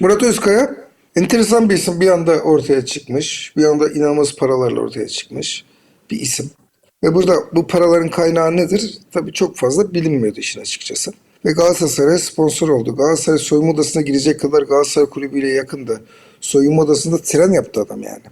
Murat Özkaya enteresan bir isim. Bir anda ortaya çıkmış. Bir anda inanılmaz paralarla ortaya çıkmış bir isim. Ve burada bu paraların kaynağı nedir? Tabii çok fazla bilinmiyordu işin açıkçası. Ve Galatasaray'a sponsor oldu. Galatasaray soyunma odasına girecek kadar Galatasaray kulübüyle yakındı. Soyunma odasında tren yaptı adam yani.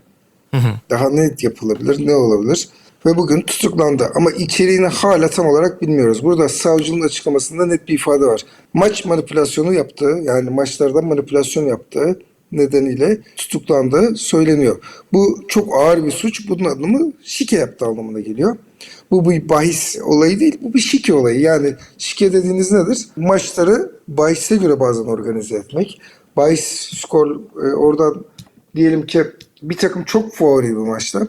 Daha ne yapılabilir, ne olabilir? Ve bugün tutuklandı. Ama içeriğini hala tam olarak bilmiyoruz. Burada savcının açıklamasında net bir ifade var. Maç manipülasyonu yaptığı, yani maçlardan manipülasyon yaptığı nedeniyle tutuklandığı söyleniyor. Bu çok ağır bir suç. Bunun adımı şike yaptı anlamına geliyor. Bu bir bahis olayı değil, bu bir şike olayı. Yani şike dediğiniz nedir? Maçları bahise göre bazen organize etmek. Bahis skor e, oradan diyelim ki bir takım çok favori bir maçta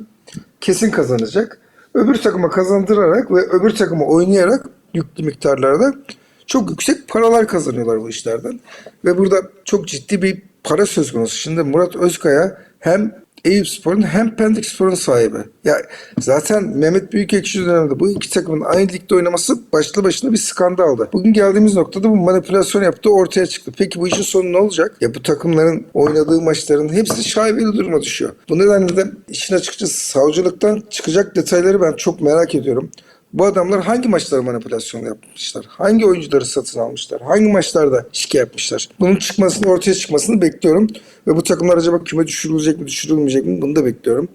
kesin kazanacak. Öbür takıma kazandırarak ve öbür takıma oynayarak yüklü miktarlarda çok yüksek paralar kazanıyorlar bu işlerden. Ve burada çok ciddi bir para söz konusu. Şimdi Murat Özkaya hem Eyüp Spor'un hem Pendik Spor'un sahibi. Ya zaten Mehmet Büyükekşi döneminde bu iki takımın aynı ligde oynaması başlı başına bir skandaldı. Bugün geldiğimiz noktada bu manipülasyon yaptığı ortaya çıktı. Peki bu işin sonu ne olacak? Ya bu takımların oynadığı maçların hepsi şaibeli duruma düşüyor. Bu nedenle de işin açıkçası savcılıktan çıkacak detayları ben çok merak ediyorum. Bu adamlar hangi maçlara manipülasyon yapmışlar? Hangi oyuncuları satın almışlar? Hangi maçlarda şike yapmışlar? Bunun çıkmasını, ortaya çıkmasını bekliyorum. Ve bu takımlar acaba küme düşürülecek mi, düşürülmeyecek mi? Bunu da bekliyorum.